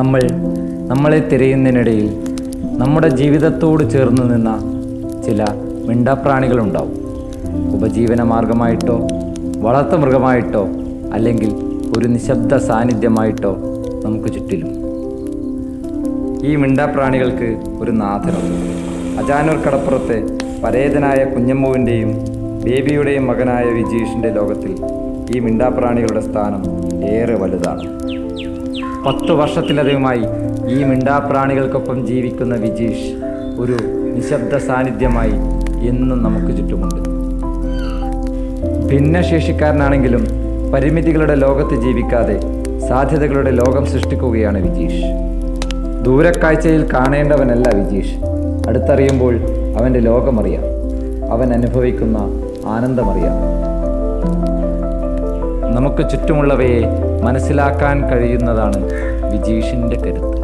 നമ്മൾ നമ്മളെ തിരയുന്നതിനിടയിൽ നമ്മുടെ ജീവിതത്തോട് ചേർന്ന് നിന്ന ചില മിണ്ടാപ്രാണികളുണ്ടാവും. ഉപജീവന മാർഗമായിട്ടോ വളർത്തു മൃഗമായിട്ടോ അല്ലെങ്കിൽ ഒരു നിശബ്ദ സാന്നിധ്യമായിട്ടോ നമുക്ക് ചുറ്റിലും. ഈ മിണ്ടാപ്രാണികൾക്ക് ഒരു നാഥനുണ്ട് അജാനൂർ കടപ്പുറത്തെ പരേതനായ കുഞ്ഞമ്മുവിന്റെയും ബേബിയുടെയും മകനായ വിജീഷിന്റെ ലോകത്തിൽ ഈ മിണ്ടാപ്രാണികളുടെ സ്ഥാനം ഏറെ വലുതാണ്. പത്തു വർഷത്തിലധികമായി ഈ മിണ്ടാപ്രാണികൾക്കൊപ്പം ജീവിക്കുന്ന വിജീഷ് ഒരു നിശബ്ദ സാന്നിധ്യമായി എന്നും നമുക്ക് ചുറ്റുമുണ്ട്. ഭിന്നശേഷിക്കാരനാണെങ്കിലും പരിമിതികളുടെ ലോകത്ത് ജീവിക്കാതെ സാധ്യതകളുടെ ലോകം സൃഷ്ടിക്കുകയാണ് വിജീഷ്. ദൂരക്കാഴ്ചയിൽ കാണേണ്ടവനല്ല വിജീഷ്. അടുത്തറിയുമ്പോൾ അവന്റെ ലോകമറിയാം. അവൻ അനുഭവിക്കുന്ന ആനന്ദമറിയാം. നമുക്ക് ചുറ്റുമുള്ളവയെ മനസ്സിലാക്കാൻ കഴിയുന്നതാണ് വിജീഷിന്റെ കരുത്ത്.